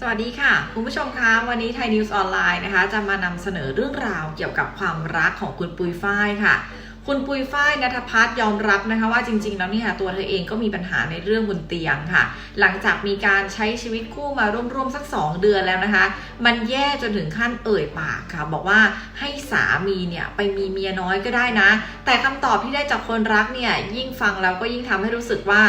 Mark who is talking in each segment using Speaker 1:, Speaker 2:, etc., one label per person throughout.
Speaker 1: สวัสดีค่ะ คุณผู้ชมคะวันนี้ไทยนิวส์ออนไลน์นะคะ จะมานำเสนอเรื่องราวเกี่ยวกับความรักของคุณปุยฝ้ายค่ะ คุณปุยฝ้ายนัทพัฒน์ยอมรับนะคะว่าจริงๆ แล้วเนี่ยตัวเธอเองก็มีปัญหาในเรื่องบนเตียงค่ะ หลังจากมีการใช้ชีวิตคู่มาร่วมๆสัก 2 เดือนแล้วนะคะ มันแย่จนถึงขั้นเอ่ยปากค่ะ บอกว่าให้สามีเนี่ยไปมีเมียน้อยก็ได้นะ แต่คำตอบที่ได้จากคนรักเนี่ยยิ่งฟังแล้วก็ยิ่งทำให้รู้สึกว่า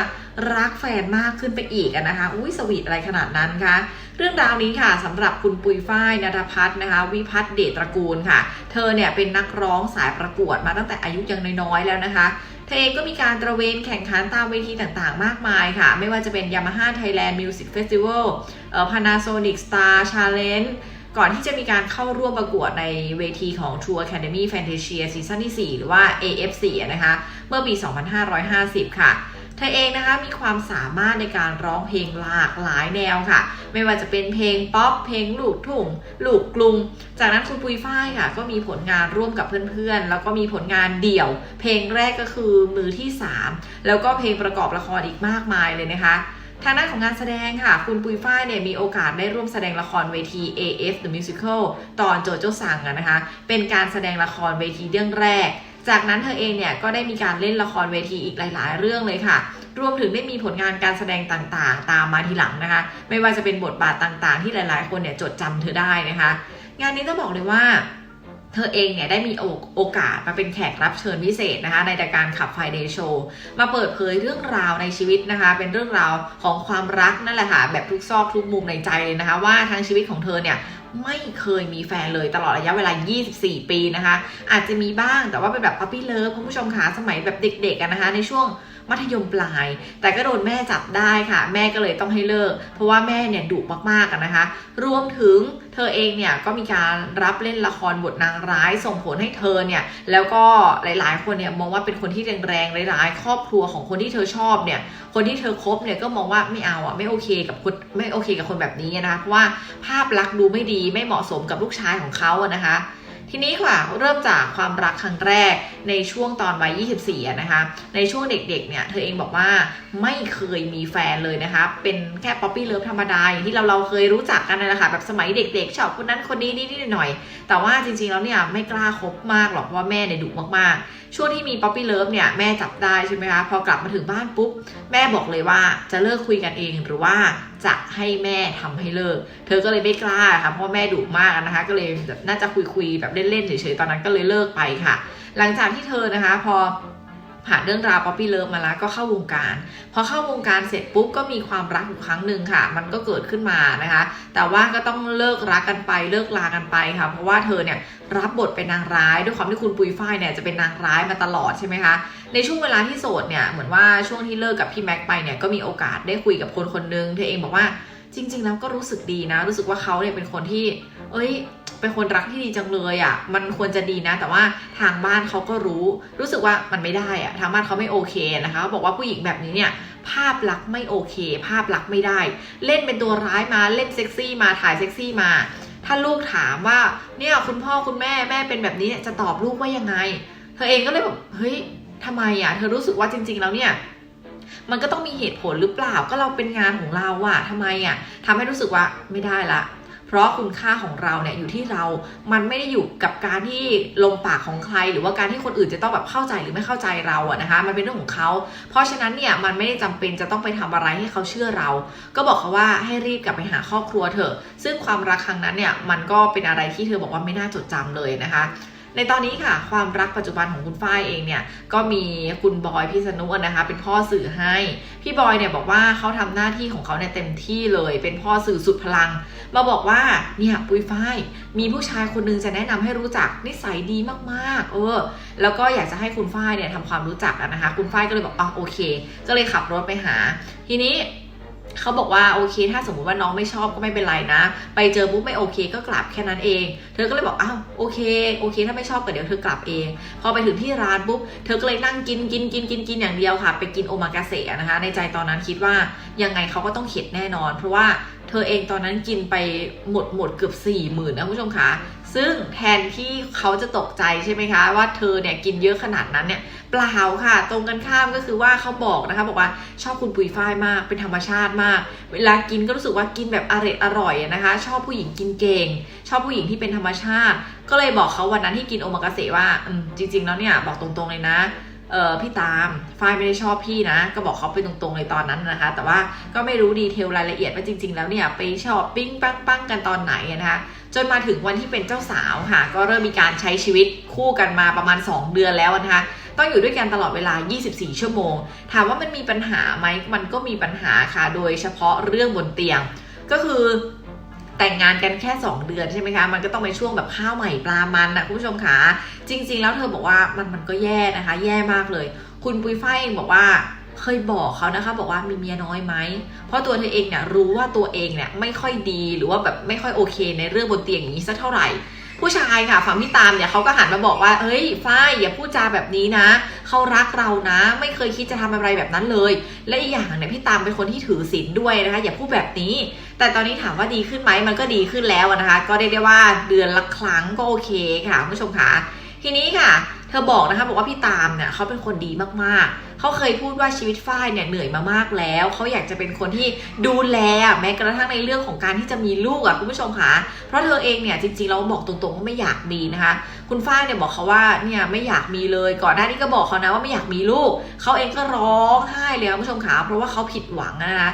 Speaker 1: รักแฟนมากขึ้นไปอีกนะคะ อุ้ยสวีทอะไรขนาดนั้นคะเรื่องราวนี้ค่ะสำหรับคุณปุยฝ้ายนัทพัฒน์นะคะ วิพัฒน์เดชตระกูลค่ะ เธอเนี่ยเป็นนักร้องสายประกวดมาตั้งแต่อายุยังน้อยๆแล้วนะคะเธอเองก็มีการตระเวนแข่งขันตามเวทีต่างๆ มากมายค่ะ ไม่ว่าจะเป็น Yamaha Thailand Music Festival เอ่อ Panasonic Star Challenge ก่อนที่จะมีการเข้าร่วมประกวดในเวทีของ True Academy Fantasia ซีซั่นที่ 4 หรือว่า AF4 นะคะ เมื่อปี 2550 ค่ะ เธอเองนะคะมีความสามารถในการร้องเพลงหลากหลายแนวค่ะ ไม่ว่าจะเป็นเพลงป๊อปเพลงลูกทุ่งลูกกรุง จากนั้นคุณปุยฝ้ายค่ะ ก็มีผลงานร่วมกับเพื่อนๆ แล้วก็มีผลงานเดี่ยว เพลงแรกก็คือมือที่ 3 แล้วก็เพลงประกอบละครอีกมากมายเลยนะคะทางด้านของงานแสดงค่ะ คุณปุยฝ้ายเนี่ยมีโอกาสได้ร่วมแสดงละครเวที AF The Musical ตอนโจโจซังนะคะ เป็นการแสดงละครเวทีเรื่องแรก จากนั้นเธอเองเนี่ยก็ได้มีการเล่นละครเวทีอีกหลาย ๆ เรื่องเลยค่ะ รวมถึงได้มีผลงานการแสดงต่างๆ ตามมาทีหลังนะคะ ไม่ว่าจะเป็นบทบาทต่างๆ ที่หลาย ๆ คนเนี่ยจดจำเธอได้นะคะ งานนี้ต้องบอกเลยว่าเธอเองเนี่ยได้มีโอโอกาสมาเป็นแขกรับเชิญพิเศษนะคะ ในรายการขับไฟเดย์โชว์มาเปิดเผยเรื่องราวในชีวิตนะคะ เป็นเรื่องราวของความรักนั่นแหละค่ะแบบทุกซอกทุกมุมในใจเลยนะคะ ว่าทางชีวิตของเธอเนี่ย ไม่เคยมีแฟนเลยตลอดระยะเวลา 24 ปีนะคะ อาจจะมีบ้างแต่ว่าเป็นแบบพัพปี้เลิฟคุณผู้ชมคะสมัยแบบเด็กๆกันนะคะในช่วง มัธยมปลาย แต่ก็โดนแม่จับได้ค่ะ แม่ก็เลยต้องให้เลิก เพราะว่าแม่เนี่ยดุมากๆกันนะคะ รวมถึงเธอเองเนี่ยก็มีการรับเล่นละครบทนางร้ายส่งผลให้เธอเนี่ยแล้วก็หลายๆ คนเนี่ยมองว่าเป็นคนที่แรงๆร้ายๆ ครอบครัวของคนที่เธอชอบเนี่ยคนที่เธอคบเนี่ยก็มองว่าไม่เอาอะไม่โอเคกับคนไม่โอเคกับคนแบบนี้นะคะเพราะว่าภาพลักษณ์ดูไม่ดีไม่เหมาะสมกับลูกชายของเขาอะนะคะ ทีนี้ค่ะเริ่มจากความรักครั้งแรกในช่วงตอนวัย 24 นะคะ ในช่วงเด็กๆ เนี่ย เธอเองบอกว่าไม่เคยมีแฟนเลยนะคะ เป็นแค่ป๊อปปี้เลิฟธรรมดาอย่างที่เราเราเคยรู้จักกันนะคะ แบบสมัยเด็กๆ ชอบคนนั้นคนนี้นิดๆหน่อยๆ แต่ว่าจริงๆ แล้วเนี่ยไม่กล้าคบมากหรอกเพราะว่าแม่เนี่ยดุมากๆ ช่วงที่มีป๊อปปี้เลิฟเนี่ยแม่จับได้ใช่ไหมคะ พอกลับมาถึงบ้านปุ๊บแม่บอกเลยว่าจะเลิกคุยกันเองหรือว่า จะให้แม่ทำให้เลิก เธอก็เลยไม่กล้าค่ะเพราะแม่ดุมากนะคะ ก็เลยน่าจะคุยๆแบบเล่นๆเฉยๆตอนนั้นก็เลยเลิกไปค่ะ หลังจากที่เธอนะคะ พอ ผ่านเรื่องราวป๊อปปี้เลิฟมาแล้วก็เข้าวงการ พอเข้าวงการเสร็จปุ๊บก็มีความรักอยู่ครั้งหนึ่งค่ะ มันก็เกิดขึ้นมานะคะ แต่ว่าก็ต้องเลิกรักกันไปเลิกลากันไปค่ะ เพราะว่าเธอเนี่ยรับบทเป็นนางร้าย ด้วยความที่คุณปุยฝ้ายเนี่ยจะเป็นนางร้ายมาตลอดใช่ไหมคะในช่วงเวลาที่โสดเนี่ยเหมือนว่าช่วงที่เลิกกับพี่แม็กไปเนี่ยก็มีโอกาสได้คุยกับคนคนนึงเธอเองบอกว่าจริง ๆ แล้วก็รู้สึกดีนะ รู้สึกว่าเขาเนี่ยเป็นคนที่ เอ้ย เป็นคนรักที่ดีจังเลยอะ่ะ มันควรจะดีนะ แต่ว่าทางบ้านเขาก็รู้ รู้สึกว่ามันไม่ได้อะ่ะ ทางบ้านเขาไม่โอเคนะคะบอกว่าผู้หญิงแบบนี้เนี่ยภาพลักษณ์ไม่โอเค ภาพลักษณ์ไม่ได้ เล่นเป็นตัวร้ายมาเล่นเซ็กซี่มาถ่ายเซ็กซี่มา ถ้าลูกถามว่าเนี่ยคุณพ่อคุณแม่แม่เป็นแบบนี้เนี่ยจะตอบลูกว่ายังไง เธอเองก็เลยแบบเฮ้ยทำไมอะ่ะ เธอรู้สึกว่าจริง ๆ แล้วเนี่ยมันก็ต้องมีเหตุผลหรือเปล่าก็เราเป็นงานของเราอะทำไมอะทำให้รู้สึกว่าไม่ได้ละ เพราะคุณค่าของเราเนี่ยอยู่ที่เรา มันไม่ได้อยู่กับการที่ลมปากของใคร หรือว่าการที่คนอื่นจะต้องแบบเข้าใจหรือไม่เข้าใจเราอะนะคะ มันเป็นเรื่องของเขา เพราะฉะนั้นเนี่ยมันไม่ได้จำเป็นจะต้องไปทำอะไรให้เขาเชื่อเรา ก็บอกเขาว่าให้รีบกลับไปหาครอบครัวเถอะ ซึ่งความรักครั้งนั้นเนี่ยมันก็เป็นอะไรที่เธอบอกว่าไม่น่าจดจำเลยนะคะ ในตอนนี้ค่ะ ความรักปัจจุบันของคุณฝ้ายเองเนี่ยก็มีคุณบอยพิษณุนะคะเป็นพ่อสื่อให้ พี่บอยเนี่ยบอกว่าเขาทำหน้าที่ของเขาเนี่ยเต็มที่เลย เป็นพ่อสื่อสุดพลัง มาบอกว่าเนี่ยปุยฝ้ายมีผู้ชายคนนึงจะแนะนำให้รู้จักนิสัยดีมากๆ เออ แล้วก็อยากจะให้คุณฝ้ายเนี่ยทำความรู้จักนะคะ คุณฝ้ายก็เลยบอกอะโอเค ก็เลยขับรถไปหา ทีนี้ เขาบอกว่าโอเค ถ้าสมมุติว่าน้องไม่ชอบก็ไม่เป็นไรนะ ไปเจอปุ๊บไม่โอเค ก็กลับแค่นั้นเอง เธอก็เลยบอกอ้าวโอเคโอเค ถ้าไม่ชอบก็เดี๋ยวเธอกลับเอง พอไปถึงที่ร้านปุ๊บเธอก็เลยนั่งกินกินกินกินกินอย่างเดียวค่ะ ไปกินโอมากาเสะนะคะ ในใจตอนนั้นคิดว่ายังไงเขาก็ต้องเข็ดแน่นอน เพราะว่าเธอเองตอนนั้นกินไปหมดหมดเกือบ4ี่หมื่นนะคุณผู้ชมคะ ซึ่งแทนที่เขาจะตกใจใช่ไหมคะ ว่าเธอเนี่ยกินเยอะขนาดนั้นเนี่ยเปล่าค่ะ ตรงกันข้ามก็คือว่าเขาบอกนะคะ บอกว่าชอบคุณปุ๋ยฝ้ายมากเป็นธรรมชาติมาก เวลากินก็รู้สึกว่ากินแบบอร่อยอร่อยนะคะ ชอบผู้หญิงกินเก่ง ชอบผู้หญิงที่เป็นธรรมชาติ ก็เลยบอกเขาวันนั้นที่กินโอมากาเสะว่าจริง ๆ แล้วเนี่ยบอกตรงๆเลยนะเออพี่ตามฝ้ายไม่ได้ชอบพี่นะ ก็บอกเขาไปตรงๆเลยตอนนั้นนะคะ แต่ว่าก็ไม่รู้ดีเทลรายละเอียดว่าจริง ๆ แล้วเนี่ยไปชอบปิ้งปังปังกันตอนไหนนะคะ จนมาถึงวันที่เป็นเจ้าสาวค่ะ ก็เริ่มมีการใช้ชีวิตคู่กันมาประมาณ 2 เดือนแล้วนะคะต้องอยู่ด้วยกันตลอดเวลา 24 ชั่วโมง ถามว่ามันมีปัญหาไหมมันก็มีปัญหาค่ะ โดยเฉพาะเรื่องบนเตียง ก็คือแต่งงานกันแค่ 2 เดือนใช่ไหมคะ มันก็ต้องเป็นช่วงแบบข้าวใหม่ปลามันนะคุณผู้ชมคะ จริง ๆ แล้วเธอบอกว่ามันมันก็แย่นะคะ แย่มากเลย คุณปุ้ยเองบอกว่า เคยบอกเขานะคะ บอกว่ามีเมียน้อยไหม เพราะตัวเธอเองเนี่ยรู้ว่าตัวเองเนี่ยไม่ค่อยดีหรือว่าแบบไม่ค่อยโอเค ในเรื่องบนเตียงอย่างนี้สักเท่าไหร่ ผู้ชายค่ะฝั่งพี่ตามเนี่ยเขาก็หันมาบอกว่าเฮ้ยฝ้ายอย่าพูดจาแบบนี้นะเขารักเรานะ ไม่เคยคิดจะทำอะไรแบบนั้นเลย และอีกอย่างเนี่ยพี่ตามเป็นคนที่ถือศีลด้วยนะคะ อย่าพูดแบบนี้ แต่ตอนนี้ถามว่าดีขึ้นไหมมันก็ดีขึ้นแล้วนะคะ ก็เรียกได้ว่าเดือนละครั้งก็โอเคค่ะคุณผู้ชมค่ะ ทีนี้ค่ะ เธอบอกนะคะบอกว่าพี่ตามเนี่ยเขาเป็นคนดีมากๆ เขาเคยพูดว่าชีวิตฝ้ายเนี่ยเหนื่อยมามากแล้ว เขาอยากจะเป็นคนที่ดูแลแม้กระทั่งในเรื่องของการที่จะมีลูกอะคุณผู้ชมค่ะ เพราะเธอเองเนี่ยจริงๆเราบอกตรงๆว่าไม่อยากมีนะคะ คุณฝ้ายเนี่ยบอกเขาว่าเนี่ยไม่อยากมีเลย ก่อนหน้านี้ก็บอกเขานะว่าไม่อยากมีลูก เขาเองก็ร้องไห้เลยคุณผู้ชมค่ะเพราะว่าเขาผิดหวังนะคะ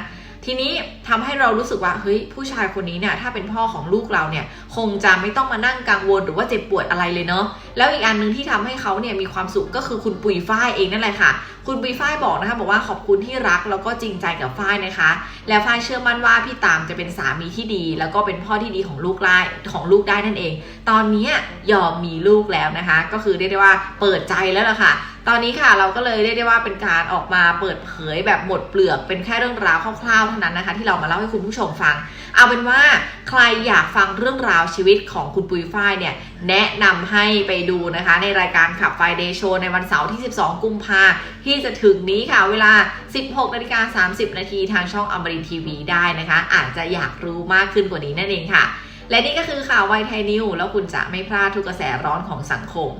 Speaker 1: ทีนี้ทำให้เรารู้สึกว่าเฮ้ยผู้ชายคนนี้เนี่ยถ้าเป็นพ่อของลูกเราเนี่ยคงจะไม่ต้องมานั่งกังวลหรือว่าเจ็บปวดอะไรเลยเนาะแล้วอีกอันหนึ่งที่ทำให้เขาเนี่ยมีความสุขก็คือคุณปุยฝ้ายเองนั่นแหละค่ะ คุณปุยฝ้ายบอกนะคะบอกว่าขอบคุณที่รักแล้วก็จริงใจกับฝ้ายนะคะ แล้วฝ้ายเชื่อมั่นว่าพี่ตามจะเป็นสามีที่ดี แล้วก็เป็นพ่อที่ดีของลูกได้ของลูกได้นั่นเอง ตอนนี้ยอมมีลูกแล้วนะคะ ก็คือเรียกได้ว่าเปิดใจแล้วล่ะค่ะ ตอนนี้ค่ะเราก็เลยเรียกได้ว่าเป็นการออกมาเปิดเผยแบบหมดเปลือกเป็นแค่เรื่องราวคร่าวๆเท่านั้นนะคะ ที่เรามาเล่าให้คุณผู้ชมฟัง เอาเป็นว่าใครอยากฟังเรื่องราวชีวิตของคุณปุยฝ้ายเนี่ยแนะนำให้ไปดูนะคะ ในรายการขับไฟเดย์โชในวันเสาร์ที่ 12 กุมภาที่จะถึงนี้ค่ะเวลา 16นาฬิกา30 นาทีทางช่องอมรินทีวีได้นะคะ อาจจะอยากรู้มากขึ้นกว่านี้นั่นเองค่ะ และนี่ก็คือข่าวไวไทยนิวแล้วคุณจะไม่พลาดทุกกระแสร้อนของสังคม